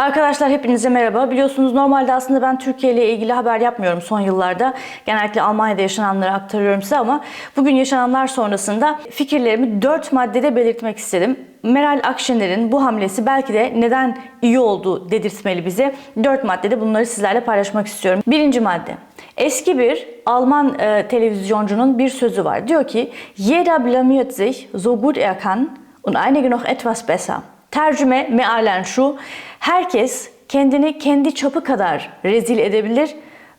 Arkadaşlar hepinize merhaba. Biliyorsunuz normalde aslında ben Türkiye ile ilgili haber yapmıyorum son yıllarda. Genellikle Almanya'da yaşananları aktarıyorum size ama bugün yaşananlar sonrasında fikirlerimi dört maddede belirtmek istedim. Meral Akşener'in bu hamlesi belki de neden iyi oldu dedirtmeli bize. Dört maddede bunları sizlerle paylaşmak istiyorum. Birinci madde. Eski bir Alman e, televizyoncunun bir sözü var. Diyor ki, Jeder blamiert sich so gut er kann und einige noch etwas besser. Tercüme mealen şu, herkes kendini kendi çapı kadar rezil edebilir,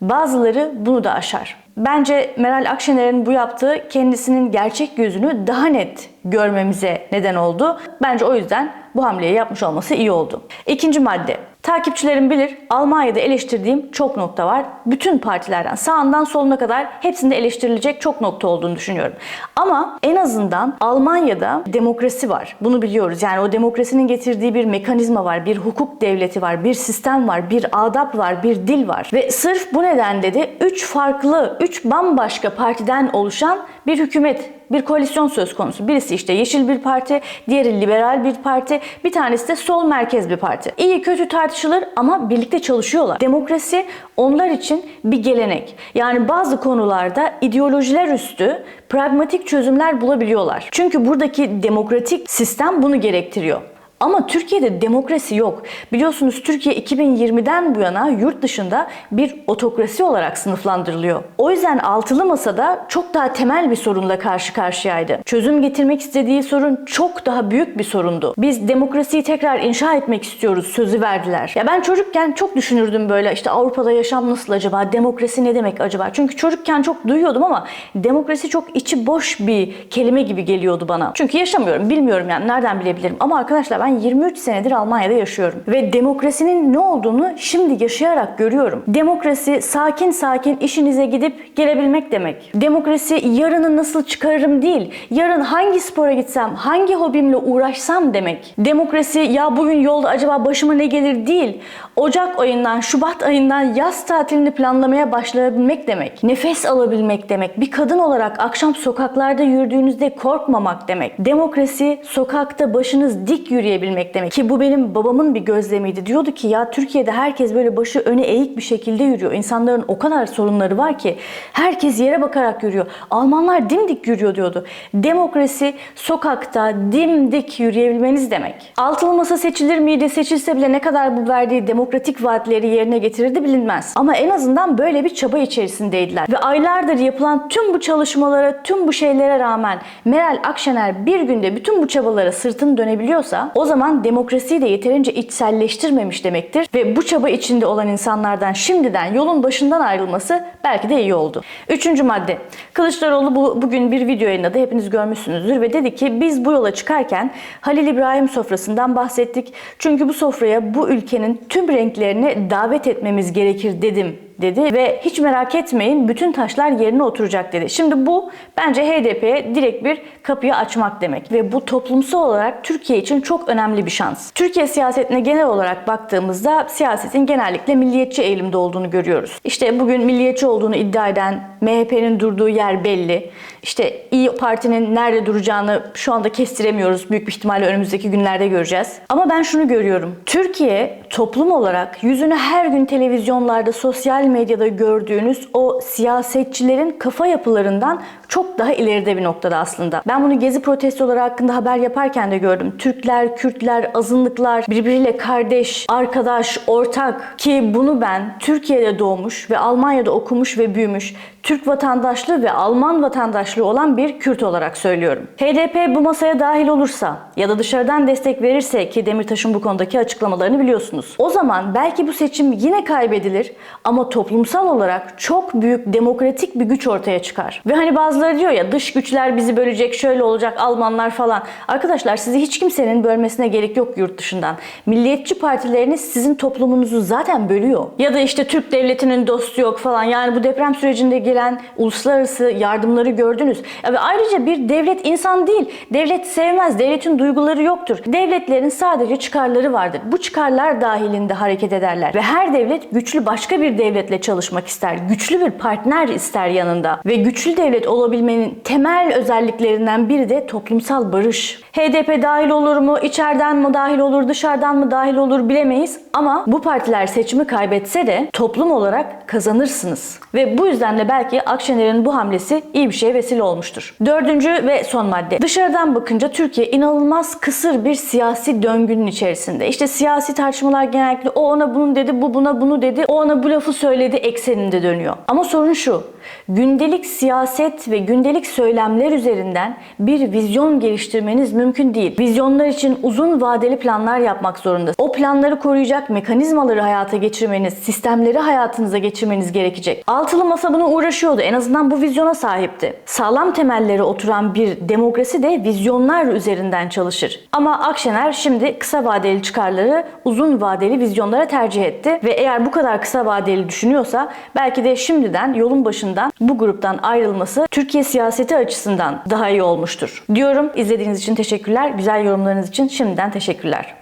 bazıları bunu da aşar. Bence Meral Akşener'in bu yaptığı kendisinin gerçek yüzünü daha net görmemize neden oldu. Bence o yüzden bu hamleyi yapmış olması iyi oldu. İkinci madde. Takipçilerim bilir Almanya'da eleştirdiğim çok nokta var. Bütün partilerden sağından soluna kadar hepsinde eleştirilecek çok nokta olduğunu düşünüyorum. Ama en azından Almanya'da demokrasi var. Bunu biliyoruz. Yani o demokrasinin getirdiği bir mekanizma var, bir hukuk devleti var, bir sistem var, bir adap var, bir dil var. Ve sırf bu nedenle de üç farklı, üç bambaşka partiden oluşan bir hükümet bir koalisyon söz konusu. Birisi işte yeşil bir parti, diğeri liberal bir parti, bir tanesi de sol merkez bir parti. İyi kötü tartışılır ama birlikte çalışıyorlar. Demokrasi onlar için bir gelenek. Yani bazı konularda ideolojiler üstü pragmatik çözümler bulabiliyorlar. Çünkü buradaki demokratik sistem bunu gerektiriyor. Ama Türkiye'de demokrasi yok. Biliyorsunuz Türkiye 2020'den bu yana yurt dışında bir otokrasi olarak sınıflandırılıyor. O yüzden altılı masada çok daha temel bir sorunla karşı karşıyaydı. Çözüm getirmek istediği sorun çok daha büyük bir sorundu. Biz demokrasiyi tekrar inşa etmek istiyoruz sözü verdiler. Ya ben çocukken çok düşünürdüm böyle işte Avrupa'da yaşam nasıl acaba? Demokrasi ne demek acaba? Çünkü çocukken çok duyuyordum ama demokrasi çok içi boş bir kelime gibi geliyordu bana. Çünkü yaşamıyorum, bilmiyorum yani nereden bilebilirim. Ama arkadaşlar ben 23 senedir Almanya'da yaşıyorum. Ve demokrasinin ne olduğunu şimdi yaşayarak görüyorum. Demokrasi sakin sakin işinize gidip gelebilmek demek. Demokrasi yarını nasıl çıkarırım değil, yarın hangi spora gitsem, hangi hobimle uğraşsam demek. Demokrasi ya bugün yolda acaba başıma ne gelir değil, Ocak ayından, Şubat ayından yaz tatilini planlamaya başlayabilmek demek. Nefes alabilmek demek. Bir kadın olarak akşam sokaklarda yürüdüğünüzde korkmamak demek. Demokrasi sokakta başınız dik yürüyebilmek demek. Ki bu benim babamın bir gözlemiydi. Diyordu ki ya Türkiye'de herkes böyle başı öne eğik bir şekilde yürüyor. İnsanların o kadar sorunları var ki herkes yere bakarak yürüyor. Almanlar dimdik yürüyor diyordu. Demokrasi sokakta dimdik yürüyebilmeniz demek. Altılı masa seçilir miydi? Seçilse bile ne kadar bu verdiği demokratik vaatleri yerine getirirdi bilinmez. Ama en azından böyle bir çaba içerisindeydiler. Ve aylardır yapılan tüm bu çalışmalara, tüm bu şeylere rağmen Meral Akşener bir günde bütün bu çabalara sırtını dönebiliyorsa o zaman demokrasiyi de yeterince içselleştirmemiş demektir. Ve bu çaba içinde olan insanlardan şimdiden yolun başından ayrılması belki de iyi oldu. Üçüncü madde. Kılıçdaroğlu bu, bugün bir video yayınladı. Hepiniz görmüşsünüzdür ve dedi ki biz bu yola çıkarken Halil İbrahim sofrasından bahsettik. Çünkü bu sofraya bu ülkenin tüm renklerini davet etmemiz gerekir dedim dedi ve hiç merak etmeyin bütün taşlar yerine oturacak dedi. Şimdi bu bence HDP'ye direkt bir kapıyı açmak demek ve bu toplumsal olarak Türkiye için çok önemli bir şans. Türkiye siyasetine genel olarak baktığımızda siyasetin genellikle milliyetçi eğilimde olduğunu görüyoruz. İşte bugün milliyetçi olduğunu iddia eden MHP'nin durduğu yer belli. İşte İyi Parti'nin nerede duracağını şu anda kestiremiyoruz. Büyük bir ihtimalle önümüzdeki günlerde göreceğiz. Ama ben şunu görüyorum. Türkiye toplum olarak yüzünü her gün televizyonlarda, sosyal medyada gördüğünüz o siyasetçilerin kafa yapılarından çok daha ileride bir noktada aslında. Ben bunu gezi protestoları hakkında haber yaparken de gördüm. Türkler, Kürtler, azınlıklar birbiriyle kardeş, arkadaş, ortak ki bunu ben Türkiye'de doğmuş ve Almanya'da okumuş ve büyümüş Türk vatandaşlığı ve Alman vatandaşlığı olan bir Kürt olarak söylüyorum. HDP bu masaya dahil olursa ya da dışarıdan destek verirse ki Demirtaş'ın bu konudaki açıklamalarını biliyorsunuz. O zaman belki bu seçim yine kaybedilir ama toplumsal olarak çok büyük demokratik bir güç ortaya çıkar. Ve hani bazıları diyor ya dış güçler bizi bölecek, şöyle olacak, Almanlar falan. Arkadaşlar sizi hiç kimsenin bölmesine gerek yok yurt dışından. Milliyetçi partileriniz sizin toplumunuzu zaten bölüyor. Ya da işte Türk devletinin dostu yok falan. Yani bu deprem sürecinde gelen uluslararası yardımları gördünüz. Ve ayrıca bir devlet insan değil. Devlet sevmez. Devletin duyguları yoktur. Devletlerin sadece çıkarları vardır. Bu çıkarlar dahilinde hareket ederler. Ve her devlet güçlü başka bir devletle çalışmak ister. Güçlü bir partner ister yanında. Ve güçlü devlet olabilmenin temel özelliklerinden biri de toplumsal barış. HDP dahil olur mu? İçeriden mi dahil olur? Dışarıdan mı dahil olur bilemeyiz. Ama bu partiler seçimi kaybetse de toplum olarak kazanırsınız. Ve bu yüzden de belki Akşener'in bu hamlesi iyi bir şeye vesile olmuştur. Dördüncü ve son madde. Dışarıdan bakınca Türkiye inanılmaz kısır bir siyasi döngünün içerisinde. İşte siyasi tartışmalar genellikle o ona bunu dedi, bu buna bunu dedi, o ona bu lafı söyledi ekseninde dönüyor. Ama sorun şu. Gündelik siyaset ve gündelik söylemler üzerinden bir vizyon geliştirmeniz mümkün değil. Vizyonlar için uzun vadeli planlar yapmak zorundasınız. O planları koruyacak mekanizmaları hayata geçirmeniz, sistemleri hayatınıza geçirmeniz gerekecek. Altılı Masa buna uğraşıyordu. En azından bu vizyona sahipti. Sağlam temelleri oturan bir demokrasi de vizyonlar üzerinden çalışır. Ama Akşener şimdi kısa vadeli çıkarları uzun vadeli vizyonlara tercih etti ve eğer bu kadar kısa vadeli düşünüyorsa belki de şimdiden yolun başından bu gruptan ayrılması Türkiye siyaseti açısından daha iyi olmuştur. Diyorum izlediğiniz için teşekkürler. Güzel yorumlarınız için şimdiden teşekkürler.